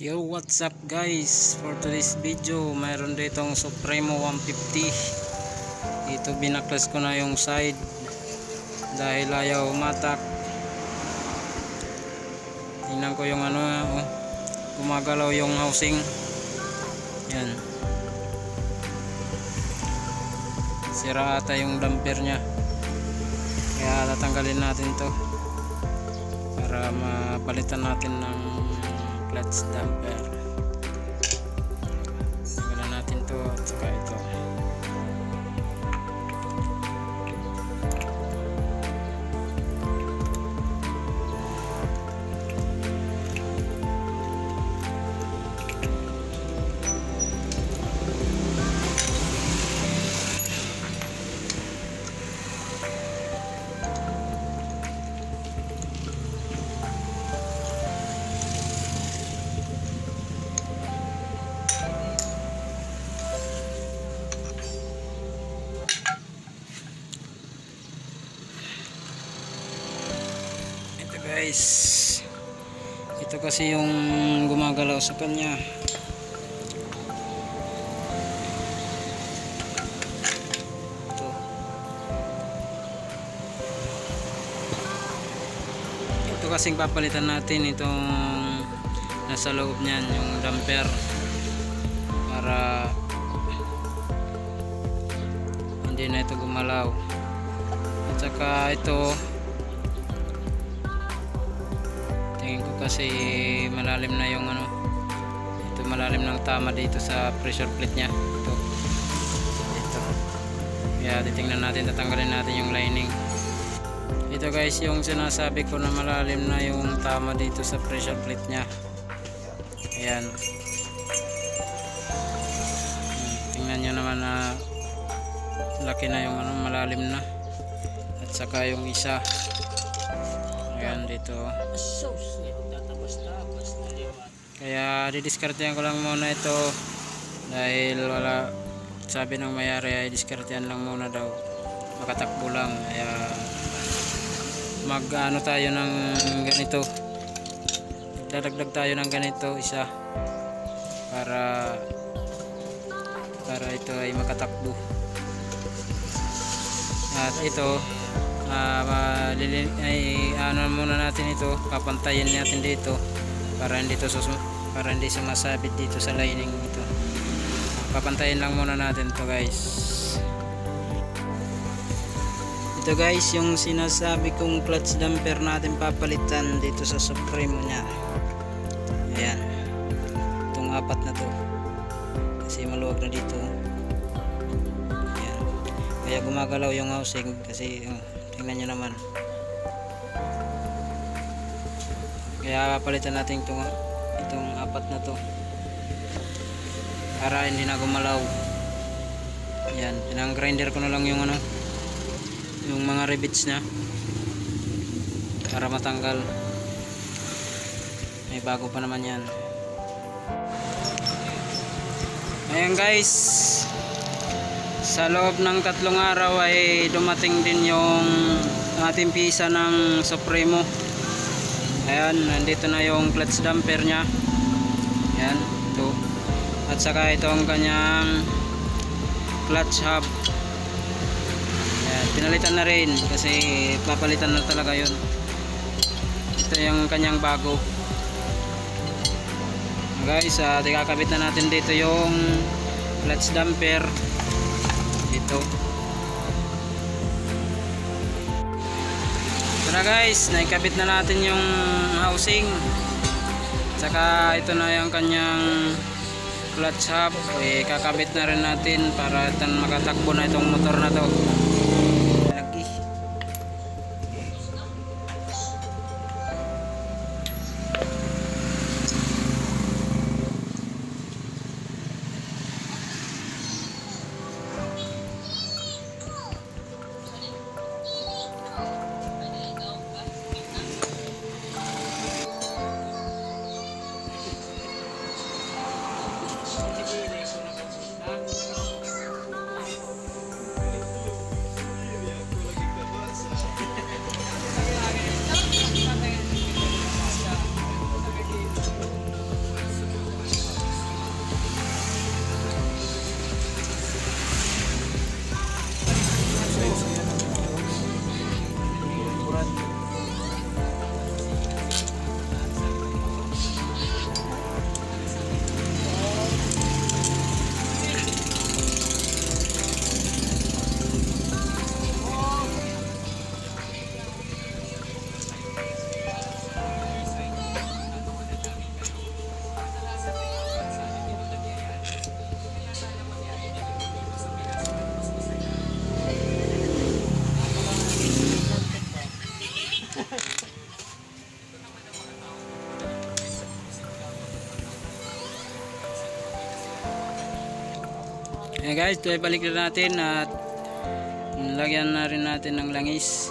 Yo, what's up guys? For today's video, mayroon ditong Supremo 150. Ito binaklas ko na yung side dahil ayaw umatak. Tingnan ko yung ano, oh, gumagalaw yung housing. Yan. Sira ata yung damper niya. Kaya tatanggalin natin to para mapalitan natin ng clutch damper wala natin to at saka ito guys. Ito kasi yung gumagalaw sa kanya. Ito. Ito kasing papalitan natin itong nasa loob niyan yung damper. Para hindi na ito gumalaw. At saka ito tingin ko kasi malalim na yung ano ito malalim ng tama dito sa pressure plate nya ito. Ito. Kaya titingnan natin tatanggalin natin yung lining. Ito guys yung sinasabi ko na malalim na yung tama dito sa pressure plate nya ayan. Tingnan nyo naman na laki na yung ano malalim na. At saka yung isa ayan dito. Kaya didiskartehan ko lang muna ito. Dahil wala sabi ng mayari ay diskartehan lang muna daw. Makatakbo lang. Kaya mag ano tayo ng ganito. Dadagdag tayo ng ganito isa. Para para ito ay makatakbo. At ito malili- ay ano muna natin ito papantayin natin dito para hindi to para hindi sumasabit dito sa lining ito papantayin lang muna natin to guys. Ito guys yung sinasabi kong clutch damper natin papalitan dito sa Supremo nya ayan. Itong apat na to. Kasi maluwag na dito. Ayan. Kaya gumagalaw yung housing kasi oh, tingnan nyo naman. Kaya palitan natin itong, itong apat na to. Para hindi na gumalaw. Yan pinang grinder ko na lang yung ano yung mga rivets nya para matanggal. May bago pa naman yan. Ayan guys sa loob ng tatlong araw ay dumating din yung ating pisa ng Supremo. Ayan nandito na yung clutch damper nya ayan ito. At saka ito ang kanyang clutch hub. Ayan pinalitan na rin kasi papalitan na talaga yun. Ito yung kanyang bago. Guys uh, kakabit na natin dito yung clutch damper dito Tara guys, naikabit na natin yung housing. Saka ito na yung kanyang clutch hub. Eh, kakabit na rin natin para ito makatakbo na itong motor na to. Guys, ito ay balik na natin at lagyan na rin natin ng langis.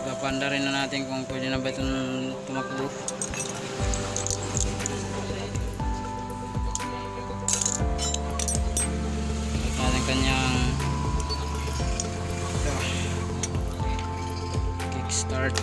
Ipapanda rin na natin kung pwede na ba itong tumakbo. At natin kanyang kickstart.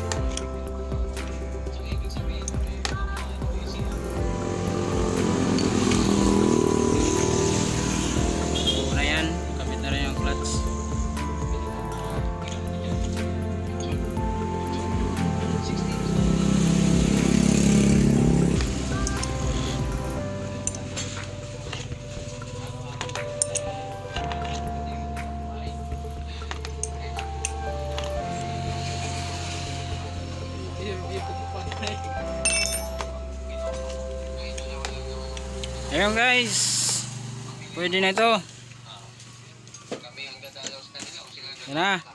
Ayun guys, pwede na ito. Yan na.